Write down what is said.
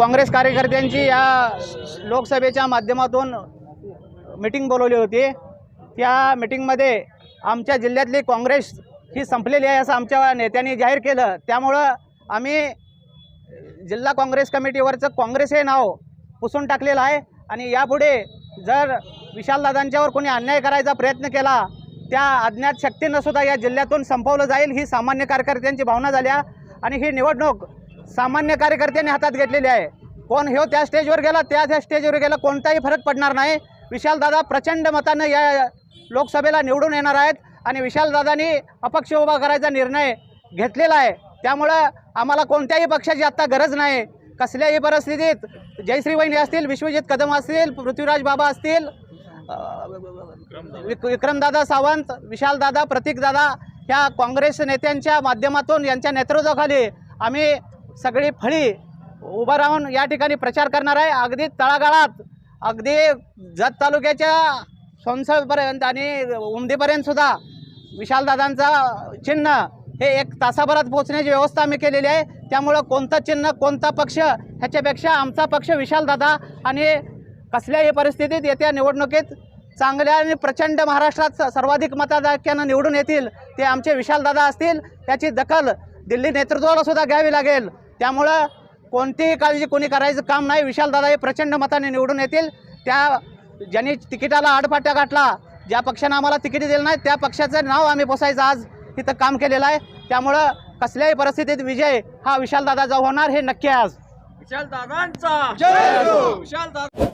काँग्रेस कार्यकर्त्यांची या लोकसभेच्या माध्यमातून मिटिंग बोलवली होती. त्या मिटिंगमध्ये आमच्या जिल्ह्यातली काँग्रेस ही संपलेली आहे असं आमच्या नेत्यांनी जाहीर केलं. त्यामुळं आम्ही जिल्हा काँग्रेस कमिटीवरचं काँग्रेस हे नाव पुसून टाकलेलं आहे. आणि यापुढे जर विशालदादांच्यावर कोणी अन्याय करायचा प्रयत्न केला त्या अज्ञात शक्तीनं सुद्धा या जिल्ह्यातून संपवलं जाईल ही सामान्य कार्यकर्त्यांची भावना झाल्या. आणि ही निवडणूक सामान्य कार्यकर्त्यांनी हातात घेतलेली आहे. कोण ह्यो त्या स्टेजवर गेला त्या त्या स्टेजवर गेला कोणताही फरक पडणार नाही. विशालदादा प्रचंड मतानं या लोकसभेला निवडून येणार आहेत आणि विशालदादांनी अपक्ष उभा करायचा निर्णय घेतलेला आहे. त्यामुळं आम्हाला कोणत्याही पक्षाची आत्ता गरज नाही. कसल्याही परिस्थितीत जयश्री वहिनी असतील विश्वजित कदम असतील पृथ्वीराज बाबा असतील विक विक्रमदादा सावंत विशालदादा प्रतीकदादा ह्या काँग्रेस नेत्यांच्या माध्यमातून यांच्या नेतृत्वाखाली आम्ही सगळी फळी उभं राहून या ठिकाणी प्रचार करणार आहे. अगदी तळागाळात अगदी जत तालुक्याच्या सोनसळपर्यंत आणि उमदीपर्यंत सुद्धा विशालदादांचा चिन्ह हे एक तासाभरात पोहोचण्याची व्यवस्था आम्ही केलेली आहे. त्यामुळं कोणतं चिन्ह कोणता पक्ष ह्याच्यापेक्षा आमचा पक्ष विशालदादा आणि कसल्याही परिस्थितीत येत्या निवडणुकीत चांगल्या आणि प्रचंड महाराष्ट्रात स- सर्वाधिक मताधिक्यानं निवडून येतील ते आमचे विशालदादा असतील. त्याची दखल दिल्ली नेतृत्वाला सुद्धा घ्यावी लागेल. त्यामुळं कोणतीही काळजी कोणी करायचं काम नाही. विशालदादा हे प्रचंड मताने निवडून येतील. त्या ज्यांनी तिकिटाला आडपाट्या गाठला ज्या पक्षानं आम्हाला तिकीट दिलं नाही त्या पक्षाचं नाव आम्ही पोसायचं आज इथं काम केलेलं आहे. त्यामुळं कसल्याही परिस्थितीत विजय हा विशालदादाचा होणार हे नक्की आज. विशाल दादांचा जय हो. विशाल दादा